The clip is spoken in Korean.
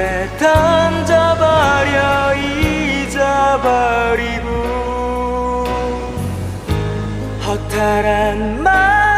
왜 던져버려 잊어버리고 허탈한 마